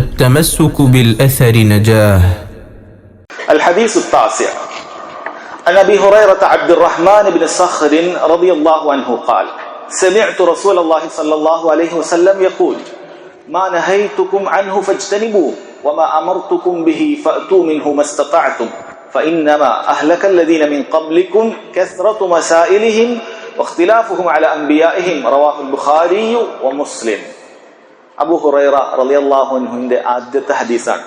التمسك بالأثر نجاة. الحديث التاسع. عن أبي هريرة عبد الرحمن بن صخر رضي الله عنه قال سمعت رسول الله صلى الله عليه وسلم يقول ما نهيتكم عنه فاجتنبوه وما أمرتكم به فأتوا منه ما استطعتم فإنما أهلك الذين من قبلكم كثرة مسائلهم واختلافهم على أنبيائهم. رواه البخاري ومسلم. അബു ഹുറൈറ റളിയല്ലാഹു അൻഹുവിന്റെ ആദ്യത്തെ ഹദീസാണ്.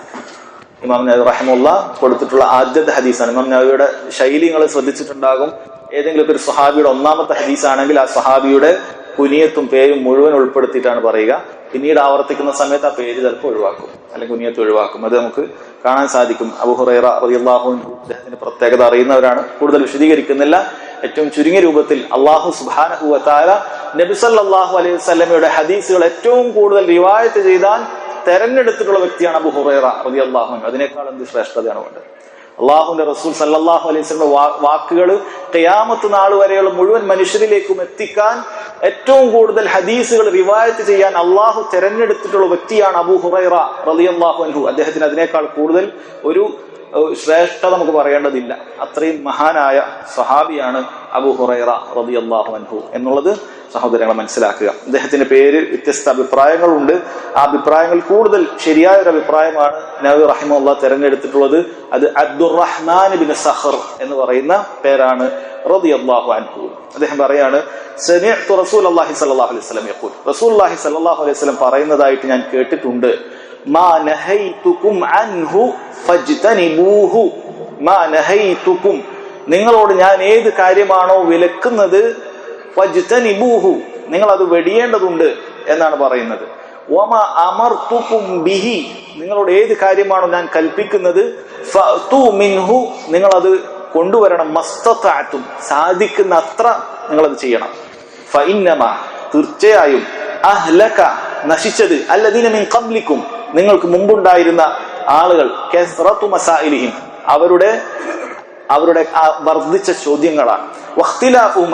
ഇമാം നബി റഹിമുള്ള കൊടുത്തിട്ടുള്ള ആദ്യത്തെ ഹദീസാണ്. ഇമാം നബിയുടെ ശൈലി നിങ്ങൾ ശ്രദ്ധിച്ചിട്ടുണ്ടാകും. ഏതെങ്കിലും ഒരു സഹാബിയുടെ ഒന്നാമത്തെ ഹദീസാണെങ്കിൽ ആ സഹാബിയുടെ കുനിയത്തും പേരും മുഴുവൻ ഉൾപ്പെടുത്തിയിട്ടാണ് പറയുക. പിന്നീട് ആവർത്തിക്കുന്ന സമയത്ത് ആ പേര് ചിലപ്പോൾ ഒഴിവാക്കും. അല്ലെങ്കിൽ കുനിയത്ത് ഒഴിവാക്കും. അത് നമുക്ക് കാണാൻ സാധിക്കും. അബു ഹുറൈറ റളിയല്ലാഹു അദ്ദേഹത്തിന്റെ പ്രത്യേകത അറിയുന്നവരാണ്. കൂടുതൽ വിശദീകരിക്കുന്നില്ല. ഏറ്റവും ചുരുങ്ങിയ രൂപത്തിൽ അള്ളാഹു സുബാനഹു വത്താല നബി സല്ലല്ലാഹു അലൈഹി സ്വലമയുടെ ഹദീസുകൾ ഏറ്റവും കൂടുതൽ റിവായത്ത് ചെയ്താൽ തെരഞ്ഞെടുത്തിട്ടുള്ള വ്യക്തിയാണ് അബു ഹുറൈറ റളിയല്ലാഹു അള്ളാഹു അതിനേക്കാൾ എന്ത് ശ്രേഷ്ഠതയാണ് വേണ്ടത്? അള്ളാഹുന്റെ റസൂൽ സല്ലാഹു അലൈഹി വസല്ലം വാക്കുകൾ കയാമത്ത് നാൾ വരെയുള്ള മുഴുവൻ മനുഷ്യരിലേക്കും എത്തിക്കാൻ ഏറ്റവും കൂടുതൽ ഹദീസുകൾ റിവായത്ത് ചെയ്യാൻ അള്ളാഹു തെരഞ്ഞെടുത്തിട്ടുള്ള വ്യക്തിയാണ് അബു ഹുറൈറ റളിയല്ലാഹു അൻഹു. അദ്ദേഹത്തിന് അതിനേക്കാൾ കൂടുതൽ ഒരു ശ്രേഷ്ഠത നമുക്ക് പറയേണ്ടതില്ല. അത്രയും മഹാനായ സഹാബിയാണ് അബു ഹുറൈറ റളിയല്ലാഹു അൻഹു എന്നുള്ളത് സഹോദരങ്ങളെ മനസ്സിലാക്കുക. അദ്ദേഹത്തിന്റെ പേര് വ്യത്യസ്ത അഭിപ്രായങ്ങളുണ്ട്. ആ അഭിപ്രായങ്ങൾ കൂടുതൽ ശരിയായ ഒരു അഭിപ്രായമാണ് നബി റഹിമുള്ള തിരഞ്ഞെടുത്തിട്ടുള്ളത്. അത് അബ്ദുറഹ്മാൻ ബിൻ സഹർ എന്ന് പറയുന്ന പേരാണ് റളിയല്ലാഹു അൻഹു. അദ്ദേഹം പറയാണ് റസൂൽ അള്ളാഹി സല്ലാഹു അലൈഹി വസല്ലം യഖൂൽ. റസൂലുള്ളാഹി സ്വല്ലല്ലാഹു അലൈഹി വസല്ലം പറയുന്നതായിട്ട് ഞാൻ കേട്ടിട്ടുണ്ട്. മാ നഹൈതുകും അൻഹു ഫജ്തനിബൂഹു മാ നഹൈതുകും നിങ്ങളോട് ഞാൻ ഏത് കാര്യമാണോ വിലക്കുന്നത് ഫജ്തനിബൂഹു. നിങ്ങൾ അത് വെടിയേണ്ടതുണ്ട് എന്നാണ് പറയുന്നത്. വമ അമർത്തുക്കും ബിഹി. നിങ്ങളോട് ഏത് കാര്യമാണോ ഞാൻ കൽപ്പിക്കുന്നത് മിൻഹു. നിങ്ങൾ അത് കൊണ്ടുവരണം. മസ്തത്താറ്റും സാധിക്കുന്ന അത്ര നിങ്ങളത് ചെയ്യണം. ഫൈന്നമ തീർച്ചയായും. അഹ്ലക. നശിച്ചത്. അല്ലദീന മിൻ ഖബ്ലിക്കും. നിങ്ങൾക്ക് മുമ്പുണ്ടായിരുന്ന ആളുകൾ അവരുടെ അവരുടെ വർദ്ധിച്ച ചോദ്യങ്ങളാണ്.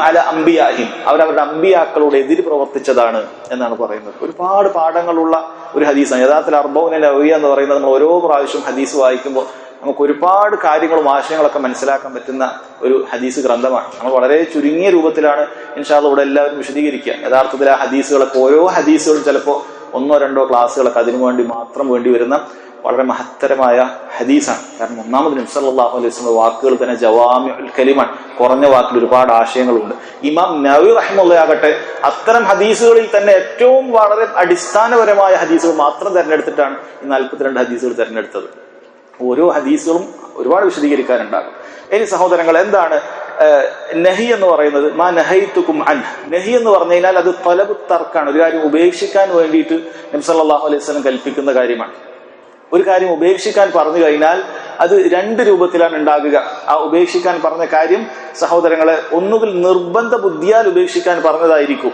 അല അംബിയാഹിം അവരവരുടെ അമ്പിയാക്കളോട് എതിര് പ്രവർത്തിച്ചതാണ് എന്നാണ് പറയുന്നത്. ഒരുപാട് പാഠങ്ങളുള്ള ഒരു ഹദീസാണ്. യഥാർത്ഥത്തിൽ അർബൗന ലവിയ എന്ന് പറയുന്നത് നമ്മൾ ഓരോ പ്രാവശ്യം ഹദീസ് വായിക്കുമ്പോൾ നമുക്ക് ഒരുപാട് കാര്യങ്ങളും ആശയങ്ങളൊക്കെ മനസ്സിലാക്കാൻ പറ്റുന്ന ഒരു ഹദീസ് ഗ്രന്ഥമാണ്. നമ്മൾ വളരെ ചുരുങ്ങിയ രൂപത്തിലാണ് ഇൻഷാല്ല ഇവിടെ എല്ലാവരും വിശദീകരിക്കുക. യഥാർത്ഥത്തിൽ ആ ഹദീസുകളൊക്കെ ഓരോ ഹദീസുകളും ചിലപ്പോൾ ഒന്നോ രണ്ടോ ക്ലാസ്സുകളൊക്കെ അതിനു വേണ്ടി മാത്രം വേണ്ടി വരുന്ന വളരെ മഹത്തരമായ ഹദീസാണ്. കാരണം ഒന്നാമത് നബ്സല്ലാഹു അലൈഹി വസല്ലം വാക്കുകൾ തന്നെ ജവാമി കലിമാണ് കുറഞ്ഞ വാക്കിൽ ഒരുപാട് ആശയങ്ങളുണ്ട്. ഇമാം നവി റഹ്മുള്ളയാകട്ടെ അത്തരം ഹദീസുകളിൽ തന്നെ ഏറ്റവും വളരെ അടിസ്ഥാനപരമായ ഹദീസുകൾ മാത്രം തിരഞ്ഞെടുത്തിട്ടാണ് ഈ നാൽപ്പത്തിരണ്ട് ഹദീസുകൾ തിരഞ്ഞെടുത്തത്. ഓരോ ഹദീസുകളും ഒരുപാട് വിശദീകരിക്കാനുണ്ടാകും. ഇനി സഹോദരങ്ങൾ എന്താണ് നഹി എന്ന് പറയുന്നത് മാ നഹൈത്തുക്കും അൻ നഹി എന്ന് പറഞ്ഞു കഴിഞ്ഞാൽ അത് തലബ് തർക്കാണ്. ഒരു കാര്യം ഉപേക്ഷിക്കാൻ വേണ്ടിയിട്ട് നബ്സല്ലാഹു അലൈഹി സ്വലം കൽപ്പിക്കുന്ന കാര്യമാണ്. ഒരു കാര്യം ഉപേക്ഷിക്കാൻ പറഞ്ഞു കഴിഞ്ഞാൽ അത് രണ്ട് രൂപത്തിലാണ് ഉണ്ടാകുക. ആ ഉപേക്ഷിക്കാൻ പറഞ്ഞ കാര്യം സഹോദരങ്ങളെ ഒന്നുകിൽ നിർബന്ധ ബുദ്ധിയാൽ ഉപേക്ഷിക്കാൻ പറഞ്ഞതായിരിക്കും.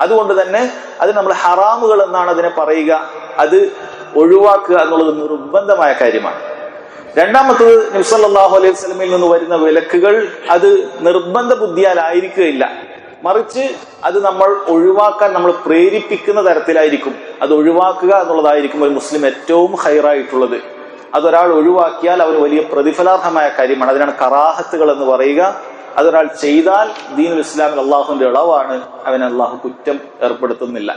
അതുകൊണ്ട് തന്നെ അത് നമ്മൾ ഹറാമുകൾ എന്നാണ് അതിനെ പറയുക. അത് ഒഴിവാക്കുക എന്നുള്ളത് നിർബന്ധമായ കാര്യമാണ്. രണ്ടാമത്തത് നിസ്വല്ലാഹു അലൈഹി സ്വലമിൽ നിന്ന് വരുന്ന വിലക്കുകൾ അത് നിർബന്ധ ബുദ്ധിയാൽ ആയിരിക്കുകയില്ല. മറിച്ച് അത് നമ്മൾ ഒഴിവാക്കാൻ നമ്മൾ പ്രേരിപ്പിക്കുന്ന തരത്തിലായിരിക്കും. അത് ഒഴിവാക്കുക എന്നുള്ളതായിരിക്കും ഒരു മുസ്ലിം ഏറ്റവും ഹൈറായിട്ടുള്ളത്. അതൊരാൾ ഒഴിവാക്കിയാൽ അവന് വലിയ പ്രതിഫലാർഹമായ കാര്യമാണ്. അതിനാണ് കറാഹത്തുകൾ എന്ന് പറയുക. അതൊരാൾ ചെയ്താൽ ദീനുൽ ഇസ്ലാമിൽ അള്ളാഹുവിന്റെ ഇളവാണ്. അവൻ അള്ളാഹു കുറ്റം ഏർപ്പെടുത്തുന്നില്ല.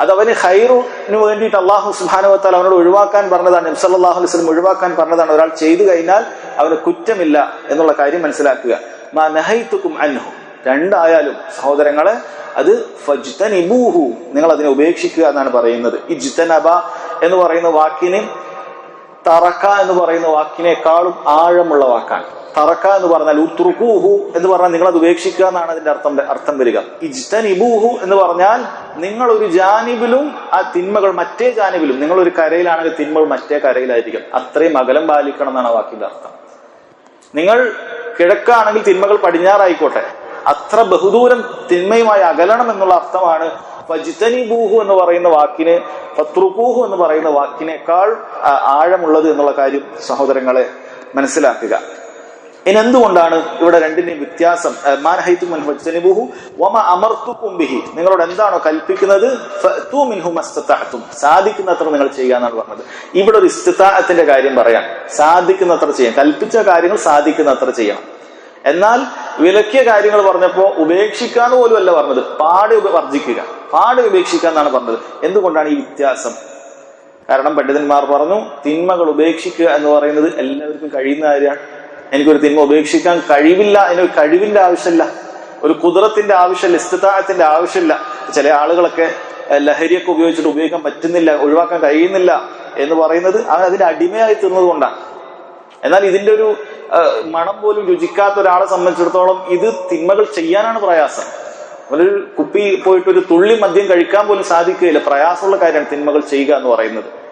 അത് അവന് ഹൈറിന് വേണ്ടിയിട്ട് അള്ളാഹു സുബാനുവത്താൽ അവനോട് ഒഴിവാക്കാൻ പറഞ്ഞതാണ്. നബ്സല്ലാഹു അലൈഹി വസല്ലം ഒഴിവാക്കാൻ പറഞ്ഞതാണ്. ഒരാൾ ചെയ്തു കഴിഞ്ഞാൽ അവന് കുറ്റമില്ല എന്നുള്ള കാര്യം മനസ്സിലാക്കുക. മാ അൻഹു. രണ്ടായാലും സഹോദരങ്ങളെ അത് ഫജ്തനിബൂഹു നിങ്ങൾ അതിനെ ഉപേക്ഷിക്കുക എന്നാണ് പറയുന്നത്. ഇജ്തനബ എന്ന് പറയുന്ന വാക്കിന് തറക്ക എന്ന് പറയുന്ന വാക്കിനേക്കാളും ആഴമുള്ള വാക്കാണ്. തറക്ക എന്ന് പറഞ്ഞാൽ ഉത്രുക്കൂഹു എന്ന് പറഞ്ഞാൽ നിങ്ങൾ അത് ഉപേക്ഷിക്കുക എന്നാണ് അതിന്റെ അർത്ഥം അർത്ഥം വരിക. ഇജ്തനിബൂഹു എന്ന് പറഞ്ഞാൽ നിങ്ങൾ ഒരു ജാനിബിലും ആ തിന്മകൾ മറ്റേ ജാനിബിലും നിങ്ങൾ ഒരു കരയിലാണെങ്കിൽ തിന്മകൾ മറ്റേ കരയിലായിരിക്കും. അത്രയും അകലം പാലിക്കണം എന്നാണ് വാക്കിന്റെ അർത്ഥം. നിങ്ങൾ കിഴക്കാണെങ്കിൽ തിന്മകൾ പടിഞ്ഞാറായിക്കോട്ടെ. അത്ര ബഹുദൂരം തിന്മയുമായി അകലണം എന്നുള്ള അർത്ഥമാണ് ഫജിതനിബൂഹു എന്ന് പറയുന്ന വാക്കിന് ഫത്രുക്കൂഹു എന്ന് പറയുന്ന വാക്കിനേക്കാൾ ആഴമുള്ളത് എന്നുള്ള കാര്യം സഹോദരങ്ങളെ മനസ്സിലാക്കുക. ഇനി എന്തുകൊണ്ടാണ് ഇവിടെ രണ്ടിന്റെയും വ്യത്യാസം? ബിഹി. നിങ്ങളോട് എന്താണോ കൽപ്പിക്കുന്നത്? സാധിക്കുന്നത്ര നിങ്ങൾ ചെയ്യുക എന്നാണ് പറഞ്ഞത്. ഇവിടെ ഒരു ഇസ്തിത്താഹത്തിന്റെ കാര്യം പറയാം. സാധിക്കുന്നത്ര ചെയ്യാം. കൽപ്പിച്ച കാര്യങ്ങൾ സാധിക്കുന്നത്ര ചെയ്യണം. എന്നാൽ വിലക്കിയ കാര്യങ്ങൾ പറഞ്ഞപ്പോൾ ഉപേക്ഷിക്കാന്ന് പോലും അല്ല പറഞ്ഞത്. പാടെ വർജിക്കുക പാടെ ഉപേക്ഷിക്കുക എന്നാണ് പറഞ്ഞത്. എന്തുകൊണ്ടാണ് ഈ വ്യത്യാസം? കാരണം പണ്ഡിതന്മാർ പറഞ്ഞു തിന്മകൾ ഉപേക്ഷിക്കുക എന്ന് പറയുന്നത് എല്ലാവർക്കും കഴിയുന്ന കാര്യമാണ്. എനിക്കൊരു തിന്മ ഉപേക്ഷിക്കാൻ കഴിവില്ല എനിക്ക് കഴിവിന്റെ ആവശ്യമില്ല. ഒരു കുതിരത്തിന്റെ ആവശ്യമില്ല ഇസ്തിത്താഴത്തിന്റെ ആവശ്യമില്ല. ചില ആളുകളൊക്കെ ലഹരിയൊക്കെ ഉപയോഗിച്ചിട്ട് ഉപയോഗിക്കാൻ പറ്റുന്നില്ല ഒഴിവാക്കാൻ കഴിയുന്നില്ല എന്ന് പറയുന്നത് അവൻ അതിന്റെ അടിമയായി തീർന്നത് കൊണ്ടാണ് എന്നാൽ ഇതിന്റെ ഒരു മണം പോലും രുചിക്കാത്ത ഒരാളെ സംബന്ധിച്ചിടത്തോളം ഇത് തിന്മകൾ ചെയ്യാനാണ് പ്രയാസം. അവരൊരു കുപ്പി പോയിട്ട് ഒരു തുള്ളി മദ്യം കഴിക്കാൻ പോലും സാധിക്കുകയില്ല. പ്രയാസമുള്ള കാര്യമാണ് തിന്മകൾ ചെയ്യുക എന്ന് പറയുന്നത്.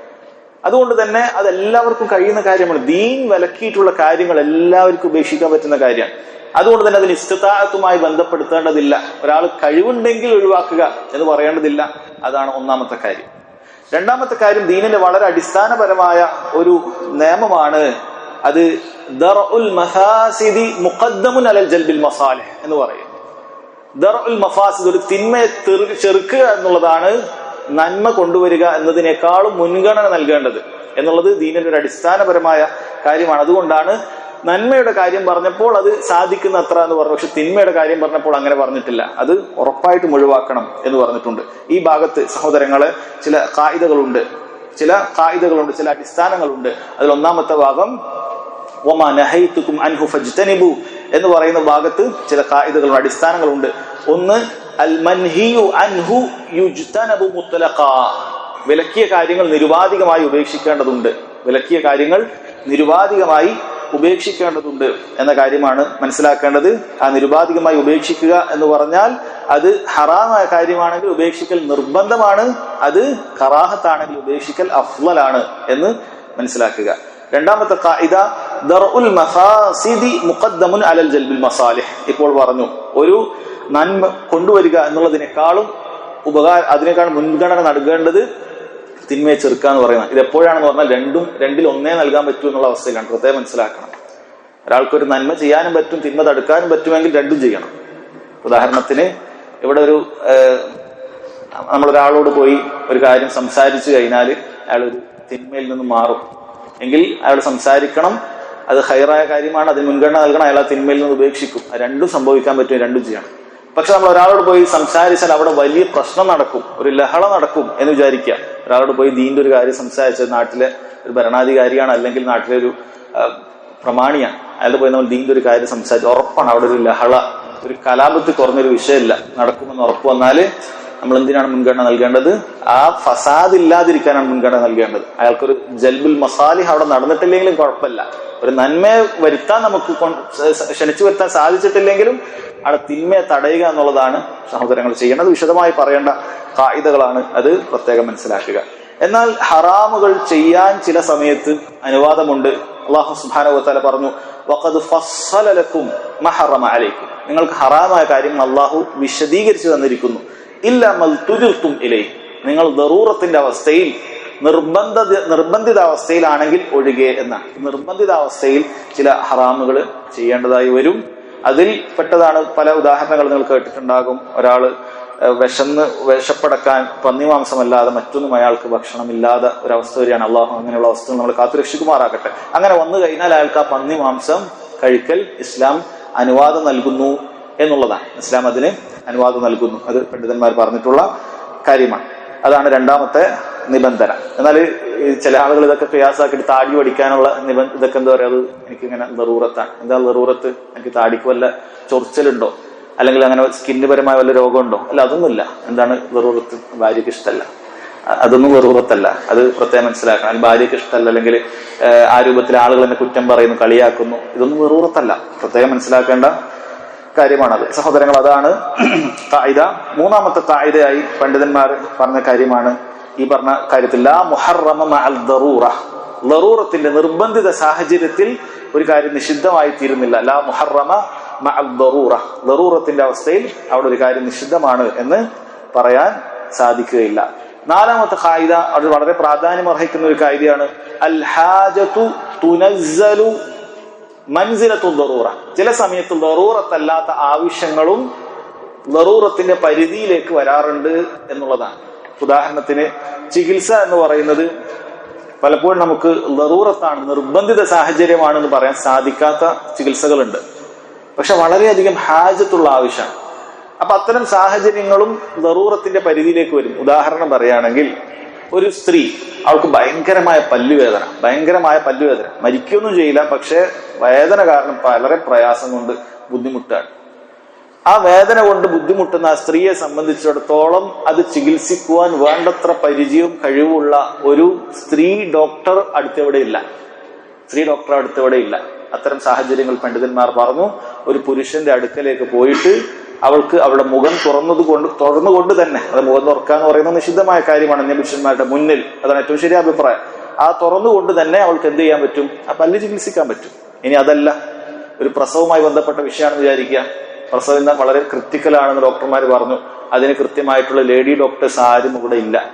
അതുകൊണ്ട് തന്നെ അതെല്ലാവർക്കും കഴിയുന്ന കാര്യമാണ്. ദീൻ വിലക്കിയിട്ടുള്ള കാര്യങ്ങൾ എല്ലാവർക്കും ഉപേക്ഷിക്കാൻ പറ്റുന്ന കാര്യമാണ് അതുകൊണ്ട് തന്നെ അതിന് ഇഷ്ടത്താഴത്തുമായി ബന്ധപ്പെടുത്തേണ്ടതില്ല. ഒരാൾ കഴിവുണ്ടെങ്കിൽ ഒഴിവാക്കുക എന്ന് പറയേണ്ടതില്ല. അതാണ് ഒന്നാമത്തെ കാര്യം. രണ്ടാമത്തെ കാര്യം ദീനിന്റെ വളരെ അടിസ്ഥാനപരമായ ഒരു നിയമമാണ്. അത് ദർഉൽ മഹാസിദി മുഖദ്ദമുൻ അലൽ ജൽബിൽ മസാലിഹ് എന്ന് പറയും. ദർഉൽ മഫാസിദ് ഒരു തിന്മയെ ചെറുക്കുക എന്നുള്ളതാണ് നന്മ കൊണ്ടുവരിക എന്നതിനേക്കാളും മുൻഗണന നൽകേണ്ടത് എന്നുള്ളത് ദീനിന്റെ ഒരു അടിസ്ഥാനപരമായ കാര്യമാണ്. അതുകൊണ്ടാണ് നന്മയുടെ കാര്യം പറഞ്ഞപ്പോൾ അത് സാധിക്കുന്ന അത്ര എന്ന് പറഞ്ഞു പക്ഷെ തിന്മയുടെ കാര്യം പറഞ്ഞപ്പോൾ അങ്ങനെ പറഞ്ഞിട്ടില്ല. അത് ഉറപ്പായിട്ടും ഒഴിവാക്കണം എന്ന് പറഞ്ഞിട്ടുണ്ട്. ഈ ഭാഗത്ത് സഹോദരങ്ങളെ ചില കായികകളുണ്ട്. ചില കായികകളുണ്ട് ചില അടിസ്ഥാനങ്ങളുണ്ട്. അതിൽ ഒന്നാമത്തെ ഭാഗം ഒമാ നഹൈത്തുക്കും അൻഹു ഫജ്തനിബു എന്ന് പറയുന്ന ഭാഗത്ത് ചില കായികകളുണ്ട് അടിസ്ഥാനങ്ങളുണ്ട്. ഒന്ന് അൽ മൻഹിയു അൻഹു യുജ്തനബു മുത്തലഖ. വിലക്കിയ കാര്യങ്ങൾ നിരുപാധികമായി ഉപേക്ഷിക്കേണ്ടതുണ്ട്. വിലക്കിയ കാര്യങ്ങൾ നിരുപാധികമായി ഉപേക്ഷിക്കേണ്ടതുണ്ട് എന്ന കാര്യമാണ് മനസ്സിലാക്കേണ്ടത്. ആ നിരുപാധികമായി ഉപേക്ഷിക്കുക എന്ന് പറഞ്ഞാൽ അത് ഹറാമായ കാര്യമാണെങ്കിൽ ഉപേക്ഷിക്കൽ നിർബന്ധമാണ്. അത് കറാഹത്താണെങ്കിൽ ഉപേക്ഷിക്കൽ അഫ്ലലാണ് എന്ന് മനസ്സിലാക്കുക. രണ്ടാമത്തെ കായിക ദർഉൽ മഫാസിദി മുഖദ്ദമുൻ അലൽ ജൽബിൽ മസാലിഹ്. ഇപ്പോൾ പറഞ്ഞു ഒരു നന്മ കൊണ്ടുവരിക എന്നുള്ളതിനേക്കാളും ഉപകാര അതിനേക്കാൾ മുൻഗണന നൽകേണ്ടത് തിന്മയെ ചെറുക്കുക എന്ന് പറയുന്നത് ഇത് എപ്പോഴാണെന്ന് പറഞ്ഞാൽ രണ്ടും രണ്ടിൽ ഒന്നേ നൽകാൻ പറ്റൂ എന്നുള്ള അവസ്ഥയിലാണ്. പ്രത്യേകം മനസ്സിലാക്കണം. ഒരാൾക്കൊരു നന്മ ചെയ്യാനും പറ്റും തിന്മ തടുക്കാനും പറ്റുമെങ്കിൽ രണ്ടും ചെയ്യണം. ഉദാഹരണത്തിന് ഇവിടെ ഒരു നമ്മളൊരാളോട് പോയി ഒരു കാര്യം സംസാരിച്ചു കഴിഞ്ഞാൽ അയാൾ തിന്മയിൽ നിന്ന് മാറും. എങ്കിൽ അയാൾ സംസാരിക്കണം അത് ഹൈറായ കാര്യമാണ് അതിന് മുൻഗണന നൽകണം അയാൾ ആ തിന്മയിൽ നിന്ന് ഉപേക്ഷിക്കും. രണ്ടും സംഭവിക്കാൻ പറ്റും രണ്ടും ചെയ്യണം. പക്ഷെ നമ്മൾ ഒരാളോട് പോയി സംസാരിച്ചാൽ അവിടെ വലിയ പ്രശ്നം നടക്കും ഒരു ലഹള നടക്കും എന്ന് വിചാരിക്കുക. ഒരാളോട് പോയി ദീന്റെ ഒരു കാര്യം സംസാരിച്ച നാട്ടിലെ ഒരു ഭരണാധികാരിയാണ് അല്ലെങ്കിൽ നാട്ടിലെ ഒരു പ്രമാണിയാണ്. അയാളുടെ പോയി നമ്മൾ ദീന്റെ ഒരു കാര്യം സംസാരിച്ച് ഉറപ്പാണ്. അവിടെ ഒരു ലഹള ഒരു കലാപത്തിൽ കുറഞ്ഞൊരു വിഷയമല്ല. നടക്കുമെന്ന് ഉറപ്പ് വന്നാൽ നമ്മൾ എന്തിനാണ് മുൻഗണന നൽകേണ്ടത്? ആ ഫസാദ് ഇല്ലാതിരിക്കാനാണ് മുൻഗണന നൽകേണ്ടത്. അയാൾക്കൊരു ജൽബുൽ മസാലിഹ് അവിടെ നടന്നിട്ടില്ലെങ്കിലും കുഴപ്പമില്ല. ഒരു നന്മയെ വരുത്താൻ നമുക്ക് ക്ഷണിച്ചു വരുത്താൻ സാധിച്ചിട്ടില്ലെങ്കിലും അവിടെ തിന്മയെ തടയുക എന്നുള്ളതാണ് സഹോദരങ്ങൾ ചെയ്യേണ്ടത്. വിശദമായി പറയേണ്ട കായികകളാണ് അത് പ്രത്യേകം മനസ്സിലാക്കുക. എന്നാൽ ഹറാമുകൾ ചെയ്യാൻ ചില സമയത്ത് അനുവാദമുണ്ട്. അള്ളാഹു സുബാനവത്താല പറഞ്ഞു വഖദ് ഫസ്സല ലക്കും മഹറമ അലൈക്കും. നിങ്ങൾക്ക് ഹറാമായ കാര്യങ്ങൾ അള്ളാഹു വിശദീകരിച്ചു തന്നിരിക്കുന്നു. ഇല്ല മൽ തുജിർത്തും ഇലൈ. നിങ്ങൾ ദറൂറത്തിന്റെ അവസ്ഥയിൽ നിർബന്ധ നിർബന്ധിത അവസ്ഥയിലാണെങ്കിൽ ഒഴികെ എന്നാണ് നിർബന്ധിത അവസ്ഥയിൽ ചില ഹറാമുകൾ ചെയ്യേണ്ടതായി വരും. അതിൽ പെട്ടതാണ് പല ഉദാഹരണങ്ങൾ നിങ്ങൾ കേട്ടിട്ടുണ്ടാകും. ഏഹ് വിശന്ന് വിശപ്പടക്കാൻ പന്നിമാംസമല്ലാതെ മറ്റൊന്നും അയാൾക്ക് ഭക്ഷണമില്ലാതെ ഒരവസ്ഥ വരികയാണ്. അള്ളാഹു അങ്ങനെയുള്ള അവസ്ഥ നമ്മൾ കാത്തുരക്ഷിക്കുമാറാകട്ടെ അങ്ങനെ വന്നു കഴിഞ്ഞാൽ അയാൾക്ക് ആ പന്നിമാംസം കഴിക്കൽ ഇസ്ലാം അനുവാദം നൽകുന്നു. എന്നുള്ളതാണ്. ഇസ്ലാം അതിന് അനുവാദം നൽകുന്നു. അത് പണ്ഡിതന്മാർ പറഞ്ഞിട്ടുള്ള കാര്യമാണ്. അതാണ് രണ്ടാമത്തെ നിബന്ധന. എന്നാൽ ചില ആളുകൾ ഇതൊക്കെ പ്രയാസാക്കിയിട്ട് താടി പഠിക്കാനുള്ള നിബന്ധ ഇതൊക്കെ എന്താ പറയുക അത് എനിക്ക് ഇങ്ങനെ നെറൂറത്താണ് എന്താ നെറൂറത്ത് എനിക്ക് താടിക്ക് വല്ല ചൊറിച്ചലുണ്ടോ? അല്ലെങ്കിൽ അങ്ങനെ സ്കിന്ന് പരമായ വല്ല രോഗമുണ്ടോ? അല്ല അതൊന്നുമില്ല. എന്താണ് വെറുറത്ത് ഭാര്യയ്ക്ക് ഇഷ്ടമല്ല അതൊന്നും വെറുറത്തല്ല അത് പ്രത്യേകം മനസ്സിലാക്കണം. ഭാര്യയ്ക്ക് ഇഷ്ടമല്ല അല്ലെങ്കിൽ ആ രൂപത്തിൽ ആളുകൾ എന്നെ കുറ്റം പറയുന്നു കളിയാക്കുന്നു. ഇതൊന്നും വെറുറത്തല്ല പ്രത്യേകം മനസ്സിലാക്കേണ്ട കാര്യമാണത്. സഹോദരങ്ങൾ അതാണ് കായിത മൂന്നാമത്തെ കായിതയായി പണ്ഡിതന്മാർ പറഞ്ഞ കാര്യമാണ് ഈ പറഞ്ഞ കാര്യത്തിൽ ലാ മുഹറമ അൽ ദറൂറ. ദറൂറത്തിന്റെ നിർബന്ധിത സാഹചര്യത്തിൽ ഒരു കാര്യം നിഷിദ്ധമായി തീരുന്നില്ല ലാ മുഹറമ അൽ ദറൂറ. ദറൂറത്തിന്റെ അവസ്ഥയിൽ അവിടെ ഒരു കാര്യം നിഷിദ്ധമാണ് എന്ന് പറയാൻ സാധിക്കുകയില്ല. നാലാമത്തെ കായിക അത് വളരെ പ്രാധാന്യം അർഹിക്കുന്ന ഒരു കായികയാണ് അൽ ഹാജത്തു തുനസ്സലു മൻസിലത്തു ദറൂറ. ചില സമയത്ത് ദറൂറത്തല്ലാത്ത ആവശ്യങ്ങളും ദറൂറത്തിന്റെ പരിധിയിലേക്ക് വരാറുണ്ട് എന്നുള്ളതാണ്. ഉദാഹരണത്തിന് ചികിത്സ എന്ന് പറയുന്നത് പലപ്പോഴും നമുക്ക് ദറൂറത്താണ് നിർബന്ധിത സാഹചര്യമാണെന്ന് പറയാൻ സാധിക്കാത്ത ചികിത്സകളുണ്ട്. പക്ഷെ വളരെയധികം ഹാജത്തുള്ള ആവശ്യമാണ്. അപ്പൊ അത്തരം സാഹചര്യങ്ങളും ദറൂറത്തിന്റെ പരിധിയിലേക്ക് വരും. ഉദാഹരണം പറയുകയാണെങ്കിൽ ഒരു സ്ത്രീ അവൾക്ക് ഭയങ്കരമായ പല്ലുവേദന ഭയങ്കരമായ പല്ലുവേദന. മരിക്കൊന്നും ചെയ്യില്ല പക്ഷെ വേദന കാരണം വളരെ പ്രയാസം കൊണ്ട് ബുദ്ധിമുട്ടാണ്. ആ വേദന കൊണ്ട് ബുദ്ധിമുട്ടുന്ന ആ സ്ത്രീയെ സംബന്ധിച്ചിടത്തോളം അത് ചികിത്സിക്കുവാൻ വേണ്ടത്ര പരിചയവും കഴിവുള്ള ഒരു സ്ത്രീ ഡോക്ടർ അടുത്തെവിടെ ഇല്ല സ്ത്രീ ഡോക്ടർ അടുത്തെവിടെ ഇല്ല അത്തരം സാഹചര്യങ്ങൾ പണ്ഡിതന്മാർ പറഞ്ഞു. ഒരു പുരുഷന്റെ അടുക്കലേക്ക് പോയിട്ട് അവൾക്ക് അവളുടെ മുഖം തുറന്നത് കൊണ്ട് തുറന്നുകൊണ്ട് തന്നെ അത് മുഖം തുറക്കുക എന്ന് പറയുന്നത് നിഷിദ്ധമായ കാര്യമാണ് അന്യ പുരുഷന്മാരുടെ മുന്നിൽ. അതാണ് ഏറ്റവും ശരിയ അഭിപ്രായം. ആ തുറന്നുകൊണ്ട് തന്നെ അവൾക്ക് എന്ത് ചെയ്യാൻ പറ്റും? ആ പല്ല് ചികിത്സിക്കാൻ പറ്റും. ഇനി അതല്ല. ഒരു പ്രസവവുമായി ബന്ധപ്പെട്ട വിഷയമാണെന്ന് വിചാരിക്കുക. പ്രസവം ഇന്ന് വളരെ ക്രിറ്റിക്കലാണെന്ന് ഡോക്ടർമാർ പറഞ്ഞു. അതിന് കൃത്യമായിട്ടുള്ള ലേഡി ഡോക്ടേഴ്സ് ആരും ഇവിടെ ഇല്ല.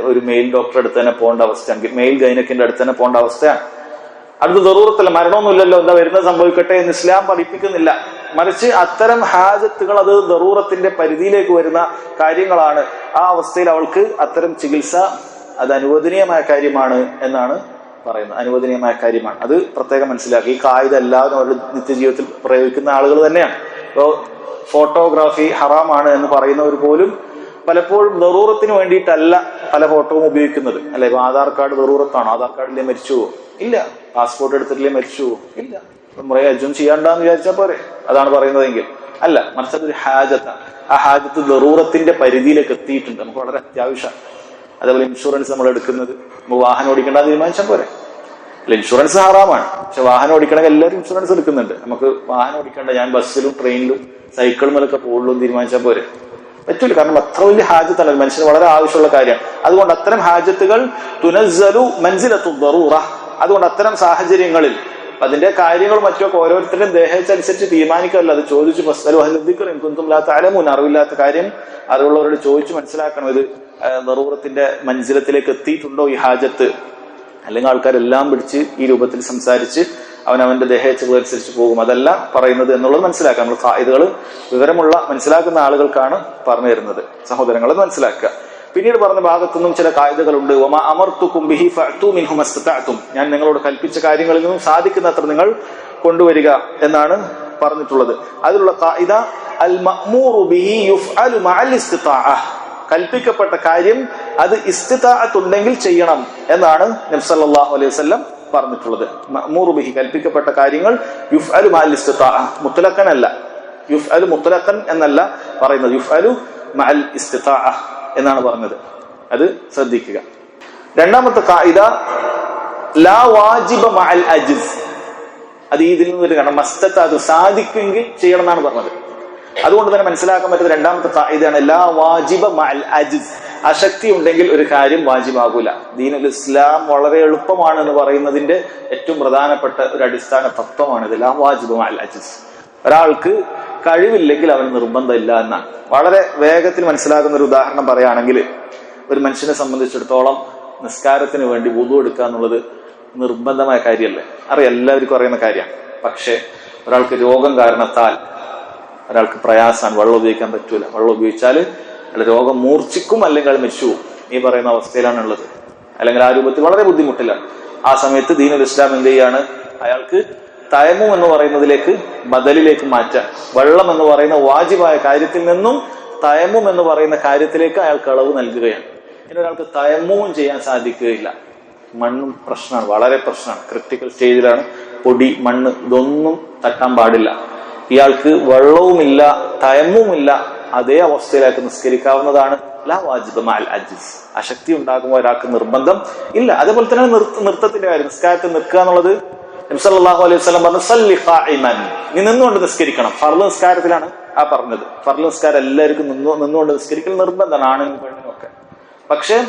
ഒരു മെയിൽ ഡോക്ടറെ അടുത്ത് തന്നെ പോകേണ്ട അവസ്ഥയാണ് മെയിൽ ഗൈനക്കിന്റെ അടുത്ത് തന്നെ പോകേണ്ട അവസ്ഥയാണ്. അടുത്ത് ദറൂറത്തല്ല മരണമൊന്നുമില്ലല്ലോ. എന്താ വരുന്നത് സംഭവിക്കട്ടെ എന്ന് ഇസ്ലാം പഠിപ്പിക്കുന്നില്ല. മറിച്ച് അത്തരം ഹാജത്തുകൾ അത് ദറൂറത്തിന്റെ പരിധിയിലേക്ക് വരുന്ന കാര്യങ്ങളാണ്. ആ അവസ്ഥയിൽ അവൾക്ക് അത്തരം ചികിത്സ അത് അനുവദനീയമായ കാര്യമാണ് എന്നാണ് പറയുന്നത്. അനുവദനീയമായ കാര്യമാണ്. അത് പ്രത്യേകം മനസ്സിലാക്കി. ഈ കായിക എല്ലാവരും അവരുടെ നിത്യജീവിതത്തിൽ പ്രയോഗിക്കുന്ന ആളുകൾ തന്നെയാണ്. ഇപ്പോൾ ഫോട്ടോഗ്രാഫി ഹറാമാണ് എന്ന് പറയുന്നവർ പോലും പലപ്പോഴും ദറൂറത്തിന് വേണ്ടിയിട്ടല്ല പല ഫോട്ടോവും ഉപയോഗിക്കുന്നത്. അല്ലെ? ആധാർ കാർഡ് ദറൂറത്താണോ? ആധാർ കാർഡിലെ മരിച്ചു ഇല്ല. പാസ്പോർട്ട് എടുത്തിട്ടില്ലേ മരിച്ചു ഇല്ല. മുറേ അജും ചെയ്യാണ്ടാന്ന് വിചാരിച്ചാൽ പോരെ. അതാണ് പറയുന്നതെങ്കിൽ. അല്ല മനസ്സിലൊരു ഹാജത്ത ആ ഹാജത്ത് ദറൂറത്തിന്റെ പരിധിയിലേക്ക് എത്തിയിട്ടുണ്ട്. നമുക്ക് വളരെ അത്യാവശ്യമാണ് അതേപോലെ ഇൻഷുറൻസ് നമ്മൾ എടുക്കുന്നത്. നമുക്ക് വാഹനം ഓടിക്കേണ്ട തീരുമാനിച്ചാൽ പോരെ. അല്ല ഇൻഷുറൻസ് ഹറാമാണ്. പക്ഷെ വാഹനം ഓടിക്കണമെങ്കിൽ എല്ലാവരും ഇൻഷുറൻസ് എടുക്കുന്നുണ്ട്. നമുക്ക് വാഹനം ഓടിക്കേണ്ട ഞാൻ ബസ്സിലും ട്രെയിനിലും സൈക്കിളും സൈക്കിളുമൊക്കെ പോകുള്ളൂ തീരുമാനിച്ചാൽ പോരെ. പറ്റൂല. കാരണം അത്ര വലിയ ഹാജത്താണ് ഒരു മനുഷ്യന് വളരെ ആവശ്യമുള്ള കാര്യം. അതുകൊണ്ട് അത്തരം ഹാജത്തുകൾ തുനസ്സലു മനസ്സിലെത്തും അതുകൊണ്ട് അത്തരം സാഹചര്യങ്ങളിൽ അതിന്റെ കാര്യങ്ങൾ മറ്റൊക്കെ ഓരോരുത്തരുടെയും ദേഹത്തനുസരിച്ച് തീരുമാനിക്കാമല്ലോ. അത് ചോദിച്ചു മസ്തലു അഹ്ദിക്കറും കുന്തുമില്ലാത്ത അലമൂൻ അറിവില്ലാത്ത കാര്യം അറിവുള്ളവരോട് ചോദിച്ചു മനസ്സിലാക്കണം. ഇത് നെറൂറത്തിന്റെ മഞ്ചിലത്തിലേക്ക് എത്തിയിട്ടുണ്ടോ ഈ ഹാജത്ത്? അല്ലെങ്കിൽ ആൾക്കാരെല്ലാം പിടിച്ച് ഈ രൂപത്തിൽ സംസാരിച്ച് അവൻ അവന്റെ ദേഹേച്ഛകളനുസരിച്ച് പോകും. അതല്ല പറയുന്നത് എന്നുള്ളത് മനസ്സിലാക്കുക നമ്മൾ ഇതുകൾ വിവരമുള്ള മനസ്സിലാക്കുന്ന ആളുകൾക്കാണ് പറഞ്ഞു തരുന്നത്. സഹോദരങ്ങൾ മനസ്സിലാക്കുക. പിന്നീട് പറഞ്ഞ ഭാഗത്തുനിന്നും ചില കായികകളുണ്ട്. ഒമ അമർത്തുക്കും ബിഹി മിൻഹു ഞാൻ നിങ്ങളോട് കൽപ്പിച്ച കാര്യങ്ങളിൽ നിന്നും സാധിക്കുന്നത്ര നിങ്ങൾ കൊണ്ടുവരിക എന്നാണ് പറഞ്ഞിട്ടുള്ളത്. അതിലുള്ള കായിത അൽ മഅ്മൂറു ബിഹി യുഫ്അലു മഅൽ കൽപ്പിക്കപ്പെട്ട കാര്യം അത് ഇസ്തിതാഅത്തുണ്ടെങ്കിൽ ചെയ്യണം എന്നാണ് നബ്സല്ലാഹു അലൈഹി വസല്ലം പറഞ്ഞിട്ടുള്ളത്. ബിഹി കൽപ്പിക്കപ്പെട്ട കാര്യങ്ങൾ യുഫ് അലു ഇസ്തിതാഅ മുത്തലക്കൻ അല്ല യുഫ് അലു മുത്തലക്കൻ എന്നല്ല പറയുന്നത്. യുഫ് അലു മഅൽ എന്നാണ് പറഞ്ഞത്. അത് ശ്രദ്ധിക്കുക. രണ്ടാമത്തെ കായിത ലാ വാജിബ മഅൽ അജിസ്. അത് ഇതിൽ നിന്ന് വരികയാണ് മസ്തത്ത് അത് സാധിക്കുമെങ്കിൽ ചെയ്യണം എന്നാണ് പറഞ്ഞത്. അതുകൊണ്ട് തന്നെ മനസ്സിലാക്കാൻ പറ്റുന്ന രണ്ടാമത്തെ ഇതാണ് ലാ വാജിബ മഅൽ അജിസ്. അശക്തി ഉണ്ടെങ്കിൽ ഒരു കാര്യം വാജിബാകൂല. ദീനുൽ ഇസ്ലാം വളരെ എളുപ്പമാണ് എന്ന് പറയുന്നതിന്റെ ഏറ്റവും പ്രധാനപ്പെട്ട ഒരു അടിസ്ഥാന തത്വമാണ് ഇത് ലാ വാജിബ മഅൽ അജിസ്. ഒരാൾക്ക് കഴിവില്ലെങ്കിൽ അവന് നിർബന്ധമില്ല എന്നാണ്. വളരെ വേഗത്തിൽ മനസ്സിലാക്കുന്ന ഒരു ഉദാഹരണം പറയുകയാണെങ്കിൽ ഒരു മനുഷ്യനെ സംബന്ധിച്ചിടത്തോളം നിസ്കാരത്തിന് വേണ്ടി വുതു എടുക്കുക എന്നുള്ളത് നിർബന്ധമായ കാര്യമല്ലേ? അറിയാം എല്ലാവർക്കും അറിയുന്ന കാര്യമാണ്. പക്ഷേ ഒരാൾക്ക് രോഗം കാരണത്താൽ ഒരാൾക്ക് പ്രയാസമാണ് വെള്ളം ഉപയോഗിക്കാൻ പറ്റൂല. വെള്ളം ഉപയോഗിച്ചാൽ അയാൾ രോഗം മൂർച്ഛിക്കും അല്ലെങ്കിൽ അയാൾ മരിച്ചു പോകും. ഈ പറയുന്ന അവസ്ഥയിലാണ് ഉള്ളത്. അല്ലെങ്കിൽ ആ രൂപത്തിൽ വളരെ ബുദ്ധിമുട്ടിലാണ്. ആ സമയത്ത് ദീനുൽ ഇസ്ലാം എന്ത് ചെയ്യാണ് അയാൾക്ക് തയമും എന്ന് പറയുന്നതിലേക്ക് ബദലിലേക്ക് മാറ്റാൻ. വെള്ളം എന്ന് പറയുന്ന വാജിബായ കാര്യത്തിൽ നിന്നും തയമും എന്ന് പറയുന്ന കാര്യത്തിലേക്ക് അയാൾക്ക് അളവ് നൽകുകയാണ്. ഇനി ഒരാൾക്ക് തയമ്മും ചെയ്യാൻ സാധിക്കുകയില്ല. മണ്ണും പ്രശ്നമാണ് വളരെ പ്രശ്നമാണ്. ക്രിട്ടിക്കൽ സ്റ്റേജിലാണ് പൊടി മണ്ണ് ഇതൊന്നും തട്ടാൻ പാടില്ല. ഇയാൾക്ക് വെള്ളവുമില്ല തയമുമില്ല അതേ അവസ്ഥയിലേക്ക് നിസ്കരിക്കാവുന്നതാണ്. അജിസ്. അശക്തി ഉണ്ടാകുമ്പോൾ ഒരാൾക്ക് നിർബന്ധം ഇല്ല. അതേപോലെ തന്നെ നൃത്ത നൃത്തത്തിന്റെ കാര്യം. നിസ്കാരത്തിൽ നിൽക്കുക എന്നുള്ളത് നബ്സല്ലാഹു അലൈഹി വസല്ലം പറഞ്ഞു "സല്ലി ഖാഇമൻ." നീ നിന്നുകൊണ്ട് നിസ്കരിക്കണം. ഫർൾ നിസ്കാരത്തിലാണ് ആ പറഞ്ഞത്. ഫർൾ നിസ്കാരം എല്ലാവർക്കും നിന്നു നിന്നുകൊണ്ട് നിസ്കരിക്കൽ നിർബന്ധമാണ് ആണിനും പെണ്ണിനും ഒക്കെ പക്ഷേ.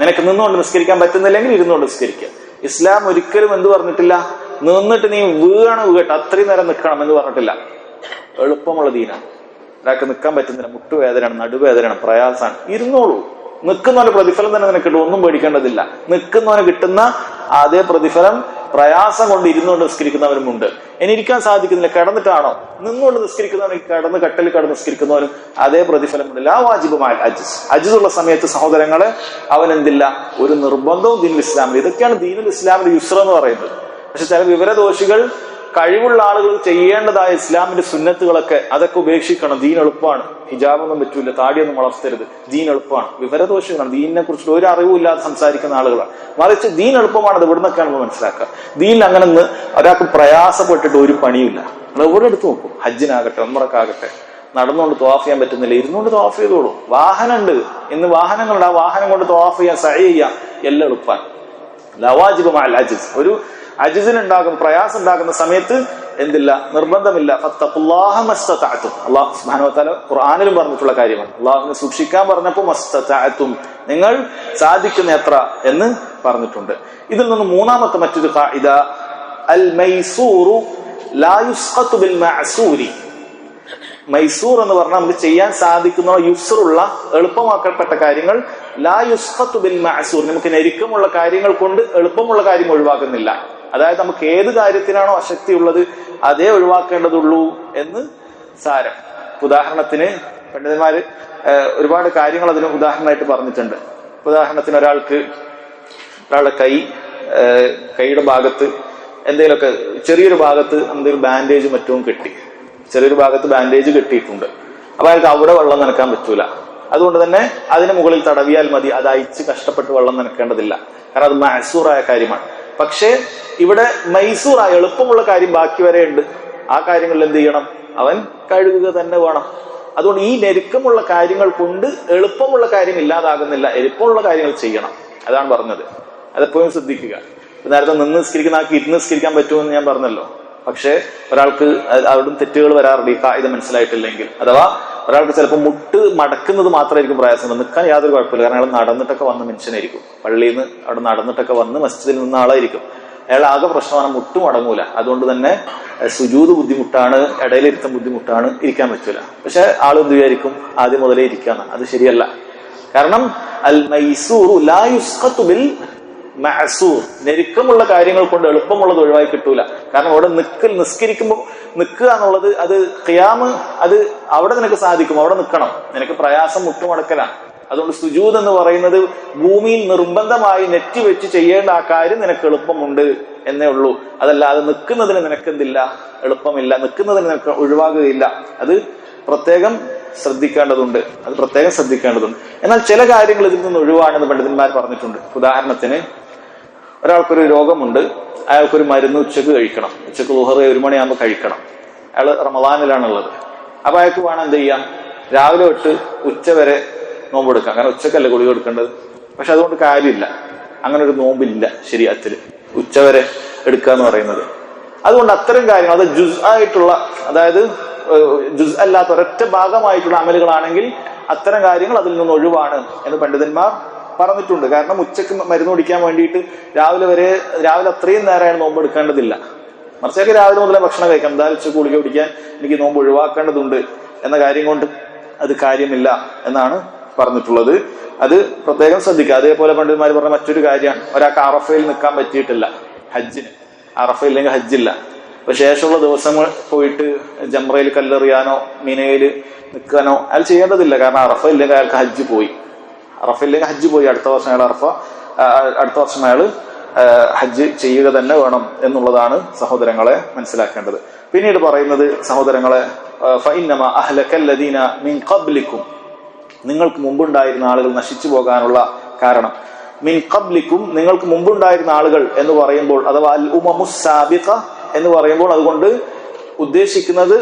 നിനക്ക് നിന്നുകൊണ്ട് നിസ്കരിക്കാൻ പറ്റുന്നില്ലെങ്കിൽ ഇരുന്നുകൊണ്ട് നിസ്കരിക്കുക. ഇസ്ലാം ഒരിക്കലും എന്ത് പറഞ്ഞിട്ടില്ല? നിന്നിട്ട് നീ വീണ വീട്ട് അത്രയും നേരം നിൽക്കണം എന്ന് പറഞ്ഞിട്ടില്ല. എളുപ്പമുള്ള ദീനാണ് ഒരാൾക്ക് നിൽക്കാൻ പറ്റുന്നില്ല. മുട്ടുവേദനയാണ് നടുവേദനയാണ് പ്രയാസമാണ്. ഇരുന്നോളൂ. നിൽക്കുന്നവന് പ്രതിഫലം തന്നെ നിനക്ക് കിട്ടും ഒന്നും പേടിക്കേണ്ടതില്ല. നിൽക്കുന്നവന് കിട്ടുന്ന അതേ പ്രതിഫലം പ്രയാസം കൊണ്ട് ഇരുന്നുകൊണ്ട് നിസ്കരിക്കുന്നവരുമുണ്ട് ഇനി ഇരിക്കാൻ സാധിക്കുന്നില്ല കിടന്നിട്ടാണോ? നിന്നുകൊണ്ട് നിസ്കരിക്കുന്നവരും കിടന്ന് കട്ടിൽ കിടന്ന് നിസ്കരിക്കുന്നവരും അതേ പ്രതിഫലമുണ്ട് ലാ വാജിബുമായ അജിസ്. അജിസ് ഉള്ള സമയത്ത് സഹോദരങ്ങളെ അവൻ എന്തില്ല ഒരു നിർബന്ധവും ദീനുൽ ഇസ്ലാമിൽ ഇതൊക്കെയാണ് ദീനുൽ ഇസ്ലാമിന്റെ യുസ്ര എന്ന് പറയുന്നത്. പക്ഷെ ചില വിവരദോഷികൾ കഴിവുള്ള ആളുകൾ ചെയ്യേണ്ടതായ ഇസ്ലാമിന്റെ സുന്നത്തുകളൊക്കെ അതൊക്കെ ഉപേക്ഷിക്കണം. ദീൻ എളുപ്പമാണ്. ഹിജാബൊന്നും പറ്റൂല. താടിയൊന്നും വളർത്തരുത്. ദീൻ എളുപ്പമാണ്. വിവരദോഷികളാണ് ദീനിനെ കുറിച്ച് ഒരു അറിവുമില്ലാതെ സംസാരിക്കുന്ന ആളുകളാണ്. മറിച്ച് ദീൻ എളുപ്പമാണ്. അത് ഇവിടുന്നൊക്കെയാണ് നമ്മൾ മനസ്സിലാക്കുക? ദീൻ അങ്ങനെ ഒരാൾക്ക് പ്രയാസപ്പെട്ടിട്ട് ഒരു പണിയില്ല നമ്മൾ എവിടെ എടുത്തു നോക്കും? ഹജ്ജിനാകട്ടെ ഉമ്മറക്കാകട്ടെ നടന്നുകൊണ്ട് തോഫ് ചെയ്യാൻ പറ്റുന്നില്ല. ഇരുന്നുകൊണ്ട് തോഫ് ചെയ്തോളൂ. വാഹനമുണ്ട്. ഇന്ന് വാഹനങ്ങളുണ്ട്. ആ വാഹനം കൊണ്ട് തോഫ് ചെയ്യാൻ സഹ ചെയ്യാം. എല്ലാം എളുപ്പമാണ്. ലവാജിബുമായ ലാജിസ് ഒരു അജിസിനുണ്ടാകും പ്രയാസം ഉണ്ടാകുന്ന സമയത്ത് എന്തില്ല നിർബന്ധമില്ല. ഖുർആാനിലും പറഞ്ഞിട്ടുള്ള കാര്യമാണ്. അള്ളാഹുവിനെ സൂക്ഷിക്കാൻ പറഞ്ഞപ്പോൾ നിങ്ങൾ സാധിക്കുന്ന എത്ര എന്ന് പറഞ്ഞിട്ടുണ്ട്. ഇതിൽ നിന്ന് മൂന്നാമത്തെ മറ്റൊരു ഖാഇദ അൽ മൈസൂറു ബിൽ മഅസൂരി. മൈസൂർ എന്ന് പറഞ്ഞാൽ നമുക്ക് ചെയ്യാൻ സാധിക്കുന്ന യുസറുള്ള എളുപ്പമാക്കപ്പെട്ട കാര്യങ്ങൾ ലാ യുസ്ഖത്തു ബിൽ മഅസൂർ. നമുക്ക് ഞെരുക്കമുള്ള കാര്യങ്ങൾ കൊണ്ട് എളുപ്പമുള്ള കാര്യം ഒഴിവാക്കുന്നില്ല. അതായത് നമുക്ക് ഏത് കാര്യത്തിനാണോ അശക്തി ഉള്ളത് അതേ ഒഴിവാക്കേണ്ടതുള്ളൂ എന്ന് സാരം. ഉദാഹരണത്തിന് പണ്ഡിതന്മാര് ഒരുപാട് കാര്യങ്ങൾ അതിന് ഉദാഹരണമായിട്ട് പറഞ്ഞിട്ടുണ്ട്. ഉദാഹരണത്തിന് ഒരാൾക്ക് ഒരാളുടെ കൈ കൈയുടെ ഭാഗത്ത് എന്തെങ്കിലുമൊക്കെ ചെറിയൊരു ഭാഗത്ത് എന്തെങ്കിലും ബാൻഡേജ് മറ്റും കെട്ടി. ചെറിയൊരു ഭാഗത്ത് ബാൻഡേജ് കെട്ടിയിട്ടുണ്ട്. അപ്പൊ അയാൾക്ക് അവിടെ വെള്ളം നനക്കാൻ പറ്റൂല. അതുകൊണ്ട് തന്നെ അതിന് മുകളിൽ തടവിയാൽ മതി. അത് അയച്ച് കഷ്ടപ്പെട്ട് വെള്ളം നനക്കേണ്ടതില്ല. കാരണം അത് മാസൂറായ കാര്യമാണ്. പക്ഷേ ഇവിടെ മൈസൂർ ആ എളുപ്പമുള്ള കാര്യം ബാക്കി വരെ ഉണ്ട്. ആ കാര്യങ്ങളിൽ എന്ത് ചെയ്യണം? അവൻ കഴുകുക തന്നെ വേണം. അതുകൊണ്ട് ഈ ഞെരുക്കമുള്ള കാര്യങ്ങൾ കൊണ്ട് എളുപ്പമുള്ള കാര്യം ഇല്ലാതാകുന്നില്ല എളുപ്പമുള്ള കാര്യങ്ങൾ ചെയ്യണം. അതാണ് പറഞ്ഞത്. അതെപ്പോഴും ശ്രദ്ധിക്കുക. നേരത്തെ നിന്ന് നിസ്കരിക്കുന്ന ആൾക്ക് ഇരുന്ന് നിസ്കരിക്കാൻ പറ്റുമെന്ന് ഞാൻ പറഞ്ഞല്ലോ. പക്ഷേ ഒരാൾക്ക് അവിടുന്ന് തെറ്റുകൾ വരാറുണ്ട്. ഈ കായിക മനസ്സിലായിട്ടില്ലെങ്കിൽ. അഥവാ ഒരാൾക്ക് ചിലപ്പോൾ മുട്ട് മടക്കുന്നത് മാത്രമായിരിക്കും പ്രയാസം നിൽക്കാൻ യാതൊരു കുഴപ്പമില്ല. കാരണം അയാൾ നടന്നിട്ടൊക്കെ വന്ന മനുഷ്യനായിരിക്കും. പള്ളിയിൽ നിന്ന് അവിടെ നടന്നിട്ടൊക്കെ വന്ന് മസ്ജിദിൽ നിന്ന ആളായിരിക്കും. അയാൾ ആകെ പ്രശ്നമാണ് മുട്ട് മടങ്ങൂല. അതുകൊണ്ട് തന്നെ സുജൂത് ബുദ്ധിമുട്ടാണ് ഇടയിലിരുത്തം ബുദ്ധിമുട്ടാണ് ഇരിക്കാൻ പറ്റൂല. പക്ഷെ ആൾ എന്ത് വിചാരിക്കും? ആദ്യം മുതലേ ഇരിക്കാന്ന്. അത് ശരിയല്ല. കാരണം അൽ മൈസൂറു ലാ യുസ്ഖത്തു ബിൽ മഅസൂർ. ഞെരുക്കമുള്ള കാര്യങ്ങൾ കൊണ്ട് എളുപ്പമുള്ളത് ഒഴിവായി കിട്ടൂല. കാരണം അവിടെ നിൽക്കൽ നിസ്കരിക്കുമ്പോൾ നിൽക്കുക എന്നുള്ളത് അത് ഖിയാമ് അത് അവിടെ നിനക്ക് സാധിക്കും അവിടെ നിൽക്കണം. നിനക്ക് പ്രയാസം മുട്ടുമടക്കലാണ്. അതുകൊണ്ട് സുജൂദ് എന്ന് പറയുന്നത് ഭൂമിയിൽ നിർബന്ധമായി നെറ്റി വെച്ച് ചെയ്യേണ്ട ആ കാര്യം നിനക്ക് എളുപ്പമുണ്ട് എന്നേ ഉള്ളൂ. അതല്ലാതെ നിൽക്കുന്നതിന് നിനക്ക് എന്തില്ല എളുപ്പമില്ല. നിൽക്കുന്നതിന് നിനക്ക് ഒഴിവാകുകയില്ല. അത് പ്രത്യേകം ശ്രദ്ധിക്കേണ്ടതുണ്ട്. അത് പ്രത്യേകം ശ്രദ്ധിക്കേണ്ടതുണ്ട്. എന്നാൽ ചില കാര്യങ്ങൾ ഇതിൽ നിന്ന് ഒഴിവാണെന്ന് പണ്ഡിതന്മാർ പറഞ്ഞിട്ടുണ്ട്. ഉദാഹരണത്തിന് ഒരാൾക്കൊരു രോഗമുണ്ട് അയാൾക്കൊരു മരുന്ന് ഉച്ചയ്ക്ക് കഴിക്കണം. ഉച്ചയ്ക്ക് ലുഹറ് ഒരു മണിയാകുമ്പോൾ കഴിക്കണം. അയാൾ റമദാനിലാണുള്ളത്. അപ്പൊ അയാൾക്ക് വേണം എന്ത് ചെയ്യാം? രാവിലെ തൊട്ട് ഉച്ച വരെ നോമ്പ് നോമ്പെടുക്കാം. കാരണം ഉച്ചക്കല്ലേ ഗുളിക എടുക്കേണ്ടത് പക്ഷെ അതുകൊണ്ട് കാര്യമില്ല. അങ്ങനെ ഒരു നോമ്പില്ല ശരിയത്തിൽ ഉച്ച വരെ എടുക്കുക എന്ന് പറയുന്നത്. അതുകൊണ്ട് അത്തരം കാര്യങ്ങൾ. അത് ജുസ് ആയിട്ടുള്ള അതായത് ജുസ് അല്ലാത്ത ഒരൊറ്റ ഭാഗമായിട്ടുള്ള അമലുകളാണെങ്കിൽ അത്തരം കാര്യങ്ങൾ അതിൽ നിന്ന് ഒഴിവാണ് എന്ന് പണ്ഡിതന്മാർ പറഞ്ഞിട്ടുണ്ട്. കാരണം ഉച്ചയ്ക്ക് മരുന്ന് കുടിക്കാൻ വേണ്ടിയിട്ട് രാവിലെ വരെ രാവിലെ അത്രയും നേരമാണ് നോമ്പ് എടുക്കേണ്ടതില്ല. മറിച്ചൊക്കെ രാവിലെ മുതലേ ഭക്ഷണം കഴിക്കാം എന്തായാലും ഉച്ചയ്ക്ക് ഗുളിക കുടിക്കാൻ എനിക്ക് നോമ്പ് ഒഴിവാക്കേണ്ടതുണ്ട് എന്ന കാര്യം കൊണ്ട് അത് കാര്യമില്ല എന്നാണ് പറഞ്ഞിട്ടുള്ളത്. അത് പ്രത്യേകം ശ്രദ്ധിക്കുക. അതേപോലെ പണ്ഡിതന്മാർ പറഞ്ഞ മറ്റൊരു കാര്യമാണ്. ഒരാൾക്ക് അറഫയിൽ നിൽക്കാൻ പറ്റിയിട്ടില്ല ഹജ്ജിന്. അറഫ ഇല്ലെങ്കിൽ ഹജ്ജില്ല. അപ്പൊ ശേഷമുള്ള ദിവസങ്ങൾ പോയിട്ട് ജംറയിൽ കല്ലെറിയാനോ മിനയിൽ നിൽക്കാനോ അയാൾ ചെയ്യേണ്ടതില്ല. കാരണം അറഫ ഇല്ലെങ്കിൽ അയാൾക്ക് ഹജ്ജ് പോയി. അറഫ ഇല്ലെങ്കിൽ ഹജ്ജ് പോയി. അടുത്ത വർഷം അയാൾ അറഫ അടുത്ത വർഷം അയാൾ ഹജ്ജ് ചെയ്യുക തന്നെ വേണം എന്നുള്ളതാണ് സഹോദരങ്ങളെ മനസ്സിലാക്കേണ്ടത്. പിന്നീട് പറയുന്നത് സഹോദരങ്ങളെ ഫൈനമ മിൻ നിങ്ങൾക്ക് മുമ്പുണ്ടായിരുന്ന ആളുകൾ നശിച്ചു പോകാനുള്ള കാരണം. മിൻ ഖബ്ലിക്കും നിങ്ങൾക്ക് മുമ്പുണ്ടായിരുന്ന ആളുകൾ എന്ന് പറയുമ്പോൾ അഥവാ അൽ ഉമമുസാബിഖ എന്ന് പറയുമ്പോൾ അതുകൊണ്ട് ഉദ്ദേശിക്കുന്നത്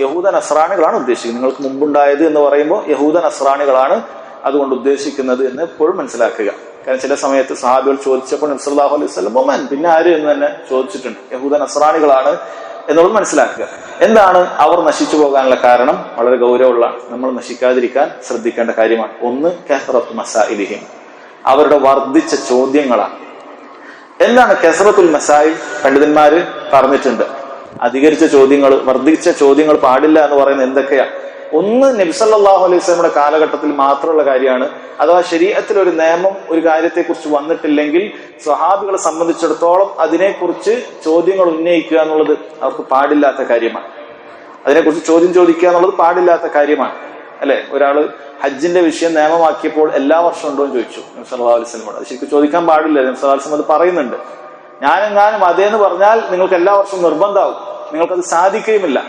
യഹൂദ് നസ്രാണികളാണ് ഉദ്ദേശിക്കുന്നത്. നിങ്ങൾക്ക് മുമ്പുണ്ടായത് എന്ന് പറയുമ്പോൾ യഹൂദ നസ്രാണികളാണ് അതുകൊണ്ട് ഉദ്ദേശിക്കുന്നത് എന്ന് എപ്പോഴും മനസ്സിലാക്കുക. കാരണം ചില സമയത്ത് സഹാബികൾ ചോദിച്ചപ്പോൾ നബ്സല്ലാഹു അലൈഹി സ്വലം പിന്നെ ആര് എന്ന് തന്നെ ചോദിച്ചിട്ടുണ്ട്. യഹൂദ നസ്രാണികളാണ് എന്നുള്ളത് മനസ്സിലാക്കുക. എന്താണ് അവർ നശിച്ചു പോകാനുള്ള കാരണം? വളരെ ഗൗരവമുള്ള നമ്മൾ നശിക്കാതിരിക്കാൻ ശ്രദ്ധിക്കേണ്ട കാര്യമാണ്. ഒന്ന് കെഹ്റത്ത് മസാഇലിഹിം അവരുടെ വർദ്ധിച്ച ചോദ്യങ്ങളാണ്. എന്താണ് കെസറത്തുൽ മസായി പണ്ഡിതന്മാര് പറഞ്ഞിട്ടുണ്ട്. അധികരിച്ച ചോദ്യങ്ങൾ വർദ്ധിച്ച ചോദ്യങ്ങൾ പാടില്ല എന്ന് പറയുന്നത് എന്തൊക്കെയാ? ഒന്ന് നബ്സല്ലാഹു അലൈഹി സ്വലമിയുടെ കാലഘട്ടത്തിൽ മാത്രമുള്ള കാര്യമാണ്. അഥവാ ശരീരത്തിൽ ഒരു നിയമം ഒരു കാര്യത്തെക്കുറിച്ച് വന്നിട്ടില്ലെങ്കിൽ സ്വഹാബികളെ സംബന്ധിച്ചിടത്തോളം അതിനെക്കുറിച്ച് ചോദ്യങ്ങൾ ഉന്നയിക്കുക എന്നുള്ളത് അവർക്ക് പാടില്ലാത്ത കാര്യമാണ്. അതിനെക്കുറിച്ച് ചോദ്യം ചോദിക്കുക എന്നുള്ളത് പാടില്ലാത്ത കാര്യമാണ്. അല്ലെ? ഒരാൾ ഹജ്ജിന്റെ വിഷയം നിയമമാക്കിയപ്പോൾ എല്ലാ വർഷവും ഉണ്ടോ എന്ന് ചോദിച്ചു നബ്സല്ലാ അലൈഹി സ്വലമോട് അത് ശരിക്കും ചോദിക്കാൻ പാടില്ല. നബ്സല്ലാ അലൈഹി സ്വലം അത് പറയുന്നുണ്ട്. ഞാനെങ്ങാനും അതേന്ന് പറഞ്ഞാൽ നിങ്ങൾക്ക് എല്ലാ വർഷവും നിർബന്ധമാവും. നിങ്ങൾക്കത് സാധിക്കുകയുമില്ല.